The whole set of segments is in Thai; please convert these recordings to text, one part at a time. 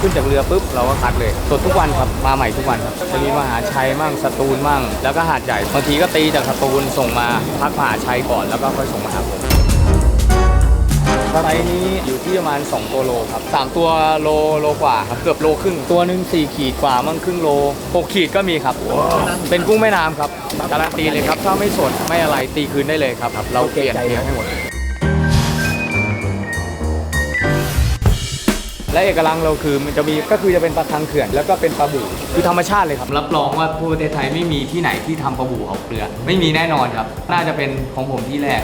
ขึ้นจากเรือปุ๊บเราก็คัดเลยสดทุกวันครับมาใหม่ทุกวันครับจะมีมหาชัยมั่งสตูลมั่ง แล้วก็หาดใหญ่บางทีก็ตีจากสตูลส่งมาพักมหาชัยก่อนแล้วก็ค่อยส่งมาหาผมไซส์นี้อยู่ที่ประมาณ 2 ตัวโลครับสามตัวโลโลกว่าครับเกือบโลครึ่งตัวหนึ่ง4 ขีดกว่ามั่งครึ่งโล 6 ขีดก็มีครับ เป็นกุ้งแม่น้ำครับการันตีเลยครับ ถ้าไม่สดไม่อะไรตีคืนได้เลยครับ เราเปลี่ยนเพียงให้หมด และเอกลักษณ์เราคือมันจะมีก็คือจะเป็นปลาคังเขื่อน แล้วก็เป็นปลาบูคือธรรมชาติเลยครับ รับรองว่าทั่วประเทศไทยไม่มีที่ไหนที่ทำปลาบูเอาเปลือกไม่มีแน่นอนครับ น่าจะเป็นของผมที่แรก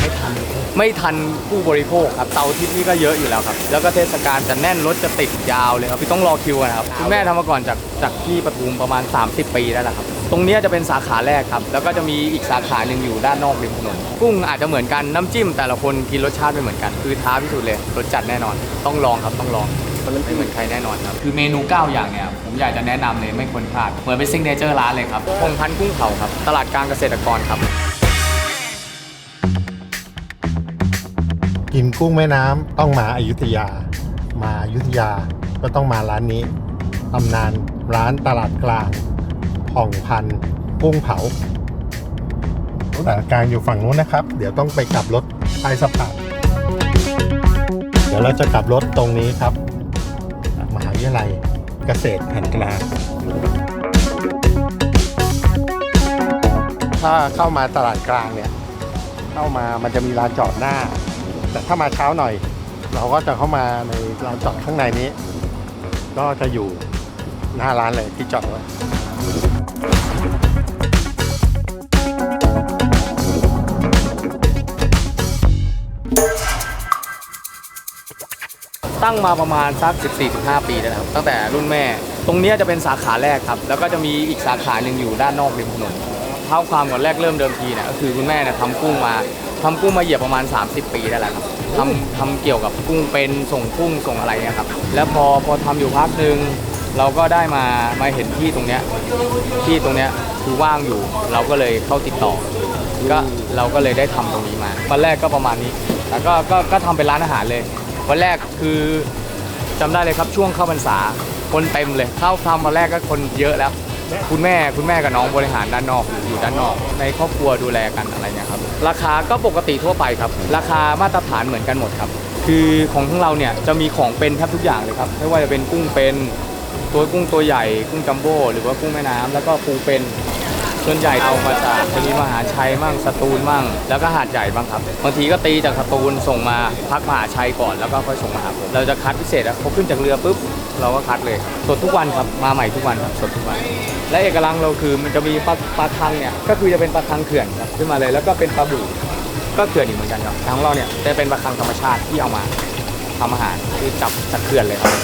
ไม่ทันไม่ทันผู้บริโภคครับเตาร์อาทิตย์นี่ก็เยอะอยู่แล้วครับ แล้วก็เทศกาลจะแน่นรถจะติดยาวเลยครับพี่ต้องรอคิวกันครับคุณแม่ทำมาก่อนจากจากที่ปทุมประมาณ 30 ปีแล้วล่ะครับ ตรงเนี้ยจะเป็นสาขาแรกครับ แล้วก็จะมีอีกสาขาหนึ่งอยู่ด้านนอกริมถนน กุ้งอาจจะเหมือนกันน้ำจิ้ม แต่ละคนกินรสชาติไม่เหมือนกัน คือท้าพิสูจน์เลยรสจัดแน่นอน ต้องลองครับต้องลองมันไม่เหมือนใครแน่นอนครับ คือเมนู 9 อย่างเนี่ย ผมอยากจะแนะนำเลยไม่ควรพลาดเหมือนเป็นซิงเนเจอร์ร้านเลยครับพงพันธุ์กุ้งเผาครับ ตลาดกลางเกษตรกรครับ กินกุ้งแม่น้ำต้องมาอายุทยา มาอายุทยาก็ต้องมาร้านนี้ตำนานร้านตลาดกลาง ผ่องพันกุ้งเผาตลาดกลางอยู่ฝั่งนู้นนะครับ เดี๋ยวต้องไปกลับรถใต้สะพานเดี๋ยวเราจะกลับรถตรงนี้ครับ มหาวิทยาลัยเกษตรแผ่นกลางถ้าเข้ามาตลาดกลางเนี่ย เข้ามามันจะมีลานจอดหน้า แต่ถ้ามาเช้าหน่อย เราก็จะเข้ามาในลานจอดข้างในนี้ ก็จะอยู่หน้าร้านเลยที่จอดไว้ ตั้งมาประมาณสัก 14-15 ปีแล้วนะครับ ตั้งแต่รุ่นแม่ ตรงเนี้ยจะเป็นสาขาแรกครับ แล้วก็จะมีอีกสาขาหนึ่งอยู่ด้านนอกริมถนนเท้าความก่อนแรกเริ่มเดิมทีเนี่ยก็คือคุณแม่เนี่ยทำกุ้งมาทำกุ้งมาเหยียบประมาณ 30 ปีได้แล้วครับทำทำเกี่ยวกับกุ้งเป็นส่งกุ้งส่งอะไรเนี่ยครับ แล้วพอพอทำอยู่พักหนึ่งเราก็ได้มามาเห็นที่ตรงเนี้ยที่ตรงเนี้ยคือว่างอยู่ เราก็เลยเข้าติดต่อ ก็เราก็เลยได้ทำตรงนี้มาวันแรกก็ประมาณนี้ แล้วก็ก็ก็ทำเป็นร้านอาหารเลย วันแรกคือจำได้เลยครับช่วงเข้าพรรษาคนเต็มเลยเข้าทำวันแรกก็คนเยอะแล้ว คุณแม่คุณแม่กับน้องบริหารด้านนอกอยู่ด้านนอก ในครอบครัวดูแลกันอะไรเงี้ยครับราคาก็ปกติทั่วไปครับ ราคามาตรฐานเหมือนกันหมดครับ คือของทั้งเราเนี่ยจะมีของเป็นแทบทุกอย่างเลยครับไม่ว่าจะเป็นกุ้งเป็นตัวกุ้งตัวใหญ่กุ้งจัมโบ้หรือว่ากุ้งแม่น้ำแล้วก็ปูเป็น ส่วนใหญ่เอามาจากมีมหาชัยมั่งสตูลมั่ง แล้วก็หาดใหญ่บ้างครับบางทีก็ตีจากสตูลส่งมาพักมหาชัยก่อนแล้วก็ค่อยส่งมาหาผมเราจะคัดพิเศษอะพอขึ้นจากเรือปุ๊บเราก็คัดเลยสดทุกวันครับมาใหม่ทุกวันครับสดทุกวัน และเอกลักษณ์เราคือมันจะมีปลาปลาคังเนี่ยก็คือจะเป็นปลาคังเขื่อนครับขึ้นมาเลยแล้วก็เป็นปลาบู่ก็เขื่อนอีกเหมือนกันครับทางเราเนี่ยจะเป็นปลาคังธรรมชาติที่เอามาทำอาหารคือจับจากเขื่อนเลยครับ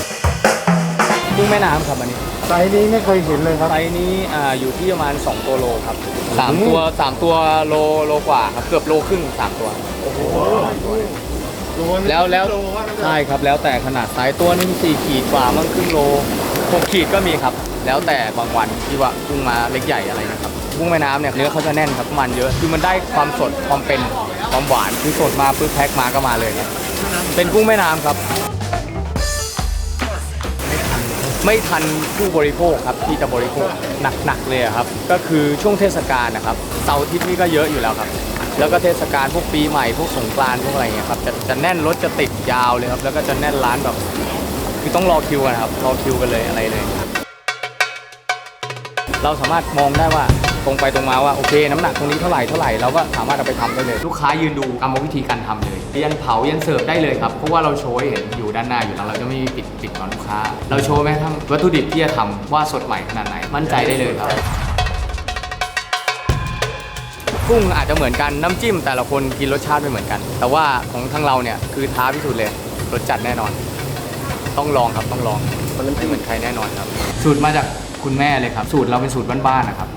กุ้งแม่น้ำครับอันนี้ไซส์นี้ไม่เคยเห็นเลยครับ ไซส์นี้อ่าอยู่ที่ประมาณ2ตัวโลครับสามตัวสามตัวโลโลกว่าครับเกือบโลครึ่งสามตัวแล้วแล้วใช่ครับแล้วแต่ขนาดไซส์ตัวหนึงสี่ขีดกว่ามั่งครึ่งโลหกขีดก็มีครับ แล้วแต่บางวันที่ว่ากุ้งมาเล็กใหญ่อะไรนะครับกุ้งแม่น้ำเนี่ยเนื้อเขาจะแน่นครับมันเยอะคือมันได้ความสดความเป็นความหวานคือสดมาปุ๊บแพ็คมาก็มาเลยครับเป็นกุ้งแม่น้ำครับ ไม่ทันผู้บริโภคครับที่จะบริโภคหนักๆเลยครับ ก็คือช่วงเทศกาลนะครับเสาร์อาทิตย์นี่ก็เยอะอยู่แล้วครับ แล้วก็เทศกาลพวกปีใหม่พวกสงกรานต์พวกอะไรเงี้ยครับจะจะแน่นรถจะติดยาวเลยครับแล้วก็จะแน่นร้านแบบคือต้องรอคิวกันครับรอคิวกันเลยอะไรเลย เราสามารถมองได้ว่าตรงไปตรงมาว่าโอเค น้ำหนักตรงนี้เท่าไหร่เท่าไหร่เราก็สามารถเอาไปทำได้เลย ลูกค้ายืนดูกรรมวิธีการทำเลยยันเผายันเสิร์ฟได้เลยครับเพราะว่าเราโชว์ให้เห็นอยู่ด้านหน้าอยู่แล้วเราจะไม่มีปิดปิดก่อนลูกค้า เราโชว์แม้กระทั่งวัตถุดิบที่จะทำว่าสดใหม่ขนาดไหนมั่นใจได้เลยครับ กุ้งอาจจะเหมือนกันน้ำจิ้มแต่ละคนกินรสชาติไม่เหมือนกัน แต่ว่าของทางเราเนี่ยคือท้าพิสูจน์เลยรสจัดแน่นอน ต้องลองครับต้องลองมันไม่เหมือนใครแน่นอนครับ สูตรมาจาก คุณแม่เลยครับ สูตรเราเป็นสูตรบ้านๆนะครับ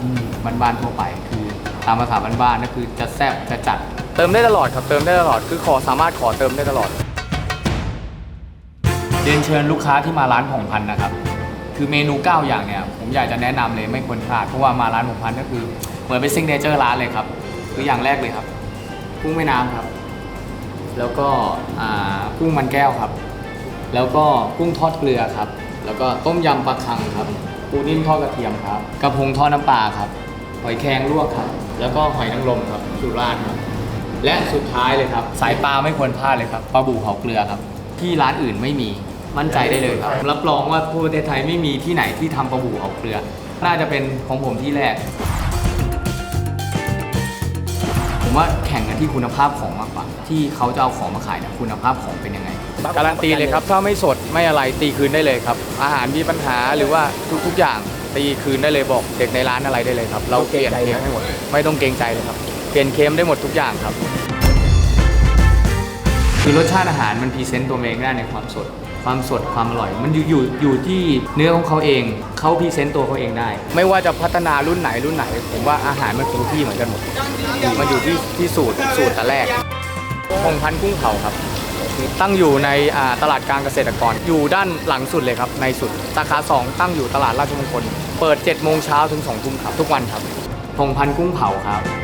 บ้านๆทั่วไปคือตามภาษาบ้านๆก็คือจะแซ่บจะจัด เติมได้ตลอดครับเติมได้ตลอดคือขอสามารถขอเติมได้ตลอด เรียนเชิญลูกค้าที่มาร้านผงพันธุ์นะครับ คือเมนู 9 อย่างเนี่ยผมอยากจะแนะนำเลยไม่ควรพลาดเพราะว่ามาร้านผงพันธุ์ก็คือเหมือนเป็นซิงเนเจอร์ร้านเลยครับคืออย่างแรกเลยครับกุ้งแม่น้ำครับ แล้วก็อ่ากุ้งมันแก้วครับ แล้วก็กุ้งทอดเกลือครับ แล้วก็ต้มยำปลาคังครับ ปูนิ่มทอดกระเทียมครับกระพงทอดน้ำปลาครับ หอยแครงลวกครับ แล้วก็หอยนางรมครับสุราษฎร์ครับ และสุดท้ายเลยครับ สายปลาไม่ควรพลาดเลยครับปลาบูเผาเกลือครับ ที่ร้านอื่นไม่มีมั่นใจได้เลยครับ รับรองว่าทั่วประเทศไทยไม่มีที่ไหนที่ทำปลาบูเผาเกลือ น่าจะเป็นของผมที่แรก ผมว่าแข่งกันที่คุณภาพของมากกว่าที่เขาจะเอาของมาขายเนี่ยคุณภาพของเป็นยังไง การันตีเลยครับ ถ้าไม่สดไม่อะไรตีคืนได้เลยครับ อาหารมีปัญหาหรือว่าทุกๆอย่างตีคืนได้เลยบอกเด็กในร้านอะไรได้เลยครับ เราเปลี่ยนเค็มให้หมดไม่ต้องเกรงใจเลยครับ เปลี่ยนเค็มได้หมดทุกอย่างครับ คือรสชาติอาหารมันพรีเซนต์ตัวเองได้ในความสด ความสดความอร่อย มันอยู่อยู่อยู่ที่เนื้อของเขาเองเขาพรีเซนต์ตัวเขาเองได้ ไม่ว่าจะพัฒนารุ่นไหนรุ่นไหน ผมว่าอาหารมันคงที่เหมือนกันหมดมันอยู่ที่ที่สูตรสูตรแต่แรกพงพันธุ์กุ้งเผาครับ ตั้งอยู่ในตลาดกลางเกษตรกร อยู่ด้านหลังสุดเลยครับ ในสุดสาขา 2 ตั้งอยู่ตลาดราชมงคล เปิด7โมงเช้าถึง2ทุ่มครับ ทุกวันครับพงพันธุ์กุ้งเผาครับ